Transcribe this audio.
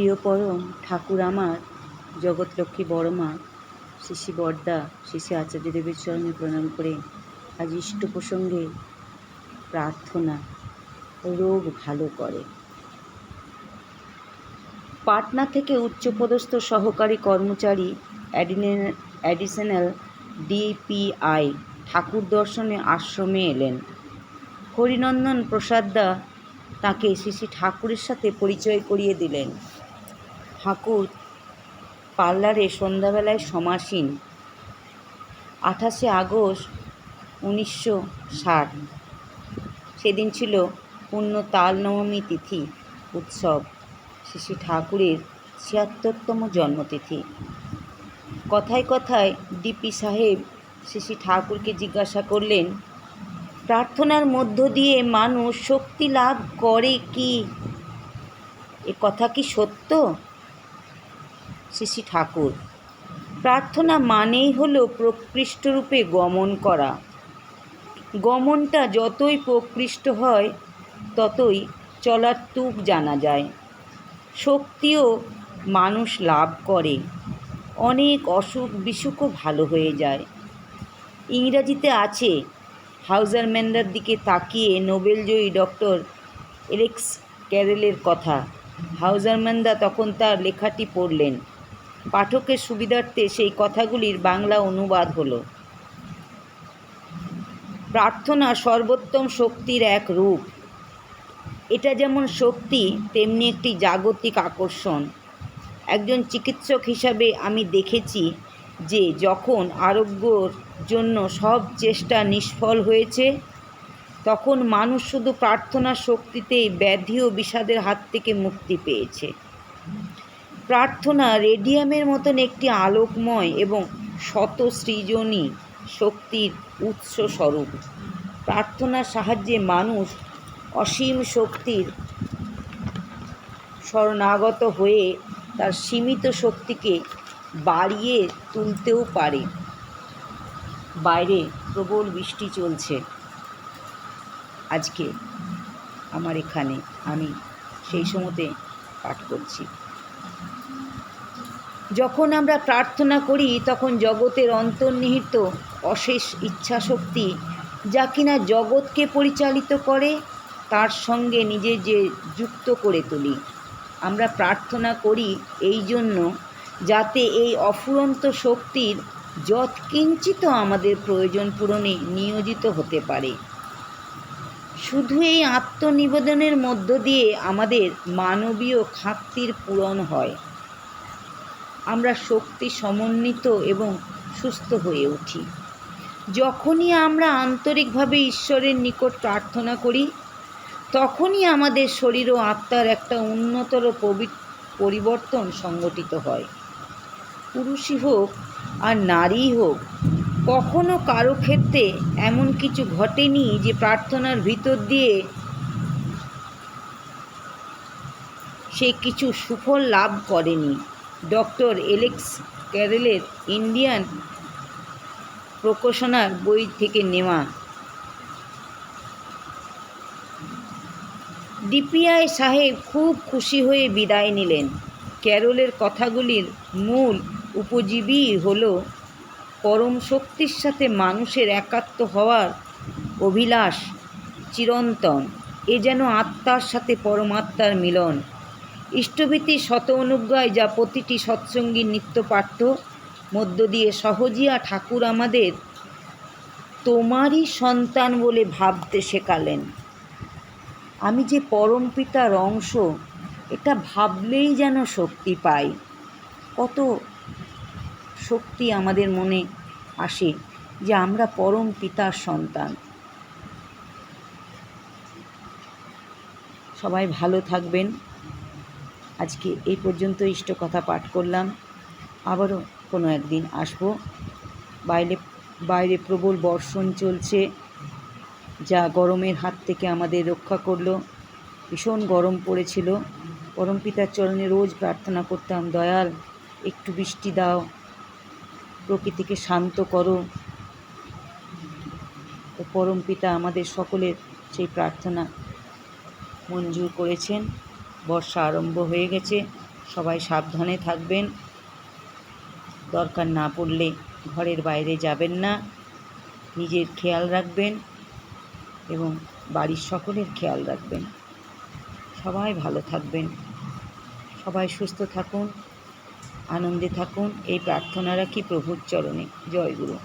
প্রিয় পরম ঠাকুর আমার, জগৎলক্ষ্মী বড়মা শিশি বর্দা, শিশি আচার্যদেবের চরণে প্রণাম করে আজ ইষ্ট প্রসঙ্গে প্রার্থনা রোগ ভালো করে। পাটনা থেকে উচ্চপদস্থ সহকারী কর্মচারী অ্যাডিশনাল ডিপিআই ঠাকুর দর্শনে আশ্রমে এলেন। হরিনন্দন প্রসাদদা তাকে শ্রী শ্রী ঠাকুরের সাথে পরিচয় করিয়ে দিলেন। ঠাকুর, পার্লারে সন্ধ্যাবেলায় সমাসীন। আঠাশে আগস্ট উনিশশো ষাট। সেদিন ছিল পূর্ণ তাল নবমী তিথি, উৎসব। শ্রী ঠাকুরের ছিয়াত্তরতম জন্মতিথি। কথায় কথায় ডিপি সাহেব শ্রী ঠাকুরকে জিজ্ঞাসা করলেন, প্রার্থনার মধ্য দিয়ে মানুষ শক্তি লাভ করে কি? এ কথা কি সত্য? শ্রী শ্রী ঠাকুর। প্রার্থনা মানেই হলো প্রকৃষ্টরূপে গমন করা। গমনটা যতই প্রকৃষ্ট হয়, ততই চলার তুক জানা যায়। শক্তিও মানুষ লাভ করে। অনেক অসুখ বিসুখও ভালো হয়ে যায়। ইংরাজিতে আছে, হাউজারম্যানদের দিকে তাকিয়ে নোবেলজয়ী ডক্টর এলেক্স ক্যারেলের কথা। হাউজারম্যানদা তখন তার লেখাটি পড়লেন। পাঠকের সুবিধার্থে সেই কথাগুলির বাংলা অনুবাদ হলো। প্রার্থনা সর্বোত্তম শক্তির এক রূপ। এটা যেমন শক্তি, তেমনি একটি জাগতিক আকর্ষণ। একজন চিকিৎসক হিসাবে আমি দেখেছি যে যখন আরোগ্যর জন্য সব চেষ্টা নিষ্ফল হয়েছে, তখন মানুষ শুধু প্রার্থনার শক্তিতেই ব্যাধি ও বিষাদের হাত থেকে মুক্তি পেয়েছে। প্রার্থনা রেডিয়ামের মতন একটি আলোকময় এবং শত সৃজনী শক্তির উৎস স্বরূপ প্রার্থনার সাহায্যে মানুষ অসীম শক্তির শরণাগত হয়ে তার সীমিত শক্তিকে বাড়িয়ে তুলতেও পারে। বাইরে প্রবল বৃষ্টি চলছে। আজকে আমার এখানে আমি সেই সময়তে পাঠ করছি। যখন আমরা প্রার্থনা করি, তখন জগতের অন্তর্নিহিত অশেষ ইচ্ছাশক্তি, যা কিনা জগৎকে পরিচালিত করে, তার সঙ্গে নিজে যে যুক্ত করে তুলি। আমরা প্রার্থনা করি এই জন্য যাতে এই অফুরন্ত শক্তির যৎকিঞ্চিত আমাদের প্রয়োজন পূরণে নিয়োজিত হতে পারে। শুধু এই আত্মনিবেদনের মধ্য দিয়ে আমাদের মানবীয় খাক্তির পূরণ হয়। আমরা শক্তি সমন্বিত এবং সুস্থ হয়ে উঠি। যখনই আমরা আন্তরিকভাবে ঈশ্বরের নিকট প্রার্থনা করি, তখনই আমাদের শরীর ও আত্মার একটা উন্নতর পরিবর্তন সংগঠিত হয়। পুরুষই হোক আর নারীই হোক, কখনো কারও ক্ষেত্রে এমন কিছু ঘটেনি যে প্রার্থনার ভিতর দিয়ে সে কিছু সুফল লাভ করেনি। ডক্টর এলেক্স ক্যারেলের ইন্ডিয়ান প্রকাশনার বই থেকে নেওয়া। ডিপিআই সাহেব খুব খুশি হয়ে বিদায় নিলেন। ক্যারলের কথাগুলির মূল উপজীবী হল পরম শক্তির সাথে মানুষের একাত্ম হওয়ার অভিলাষ চিরন্তন। এ যেন আত্মার সাথে পরমাত্মার মিলন। ইষ্টভীতি শত অনুজ্ঞায় যা প্রতিটি সৎসঙ্গীর নিত্যপাঠ্য মধ্য দিয়ে সহজিয়া ঠাকুর আমাদের তোমারই সন্তান বলে ভাবতে শেখালেন। আমি যে পরম পিতার অংশ, এটা ভাবলেই যেন শক্তি পাই। কত শক্তি আমাদের মনে আসে যে আমরা পরম পিতার সন্তান। সবাই ভালো থাকবেন। আজকে এই পর্যন্ত ইষ্ট কথা পাঠ করলাম। আবারও কোনো একদিন আসব। বাইরে বাইরে প্রবল বর্ষণ চলছে, যা গরমের হাত থেকে আমাদের রক্ষা করল। ভীষণ গরম পড়েছিল। পরম পিতার চরণে রোজ প্রার্থনা করতাম, দয়াল, একটু বৃষ্টি দাও, প্রকৃতিকে শান্ত করো। পরম পিতা আমাদের সকলের সেই প্রার্থনা মঞ্জুর করেছেন। বর্ষা আরম্ভ হয়ে গেছে। সবাই সাবধানে থাকবেন। দরকার না পড়লে ঘরের বাইরে যাবেন না। নিজের খেয়াল রাখবেন এবং বাড়ির সকলের খেয়াল রাখবেন। সবাই ভালো থাকবেন। সবাই সুস্থ থাকুন, আনন্দে থাকুন। এই প্রার্থনা রাখি প্রভুর চরণে। জয় গুরু।